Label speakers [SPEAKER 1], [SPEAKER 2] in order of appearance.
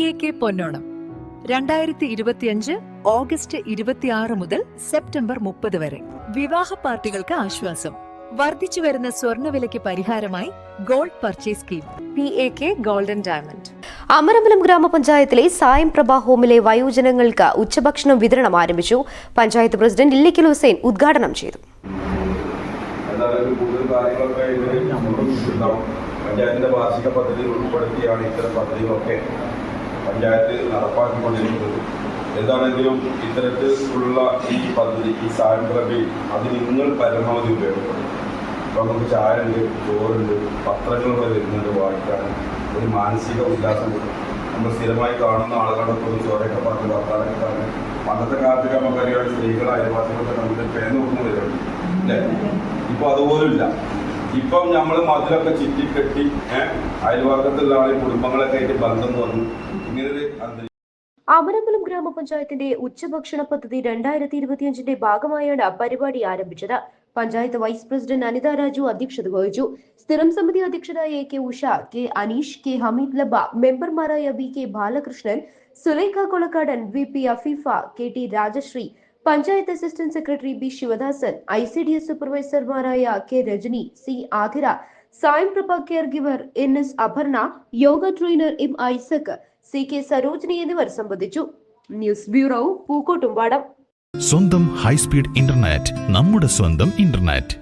[SPEAKER 1] A K പൊന്നോണം. രണ്ടായിരത്തി ഇരുപത്തിയഞ്ച് August ഇരുപത്തിയാറ് മുതൽ സെപ്റ്റംബർ മുപ്പത് വരെ. വിവാഹ പാർട്ടികൾക്ക് ആശ്വാസം. വർദ്ധിച്ചു വരുന്ന സ്വർണവിലയ്ക്ക് പരിഹാരമായി gold purchase scheme. P A K golden diamond.
[SPEAKER 2] Amarambalam ഗ്രാമപഞ്ചായത്തിലെ സായം പ്രഭ ഹോമിലെ വയോജനങ്ങൾക്ക് ഉച്ചഭക്ഷണം വിതരണം ആരംഭിച്ചു. പഞ്ചായത്ത് പ്രസിഡന്റ് ഇല്ലിക്കൽ ഹുസൈൻ ഉദ്ഘാടനം ചെയ്തു.
[SPEAKER 3] പഞ്ചായത്തിന്റെ വാർഷിക പദ്ധതിയിൽ ഉൾപ്പെടുത്തിയാണ് ഇത്തരം പദ്ധതികളൊക്കെ. പഞ്ചായത്ത് നടപ്പാക്കിക്കൊണ്ടിരിക്കുന്നത്. എന്താണെങ്കിലും ഇത്തരത്തിലുള്ള ഈ പദ്ധതി ഈ ബിൽ അത് നിങ്ങൾ പരമാവധി ഉപയോഗപ്പെടും നമുക്ക് ചായ ഉണ്ട് ചോറുണ്ട് വരെ വരുന്നുണ്ട് വായിക്കാൻ. ഒരു മാനസിക ഉല്ലാസം നമ്മൾ സ്ഥിരമായി കാണുന്ന ആളുകളൊക്കെ ഒന്ന് ചോരയൊക്കെ പറഞ്ഞ് വർത്താനൊക്കെ പറഞ്ഞ് പണ്ടത്തെ കാലത്ത് നമുക്കറിയാം സ്ത്രീകൾ അയൽവാസികളൊക്കെ നമുക്ക് പേന്ന് കൊടുക്കുന്ന വരുന്നുണ്ട് അല്ലേ ഇപ്പൊ അതുപോലുമില്ല. ഇപ്പം നമ്മൾ മതിലൊക്കെ ചുറ്റിക്കെട്ടി ഏഹ് അയൽവാക്കത്തുള്ള ആളെ കുടുംബങ്ങളൊക്കെ ആയിട്ട് ബന്ധം വന്നു. ഇങ്ങനൊരു
[SPEAKER 2] അമരമ്പലം ഗ്രാമപഞ്ചായത്തിന്റെ ഉച്ചഭക്ഷണ പദ്ധതി രണ്ടായിരത്തി ഇരുപത്തിയഞ്ചിന്റെ ഭാഗമായാണ് പരിപാടി ആരംഭിച്ചത്. പഞ്ചായത്ത് വൈസ് പ്രസിഡന്റ് അനിത രാജു അധ്യക്ഷത വഹിച്ചു. സ്ഥിരം സമിതി അധ്യക്ഷരായ A K Usha K Aneesh K Hameed ലബ മെമ്പർമാരായ V K Balakrishnan Sulekha Kolakkadan V P Afeefa K T Rajasree panchayat assistant secretary B Sivadasan I C D S സൂപ്പർവൈസർമാരായ K Rajani C Athira Sayam Prabha care giver N S Aparna yoga trainer M Isaac C K Sarojini എന്നിവർ സംബന്ധിച്ചു. News bureau Pookkottumpadam.
[SPEAKER 4] സ്വന്തം high speed internet നമ്മുടെ സ്വന്തം internet.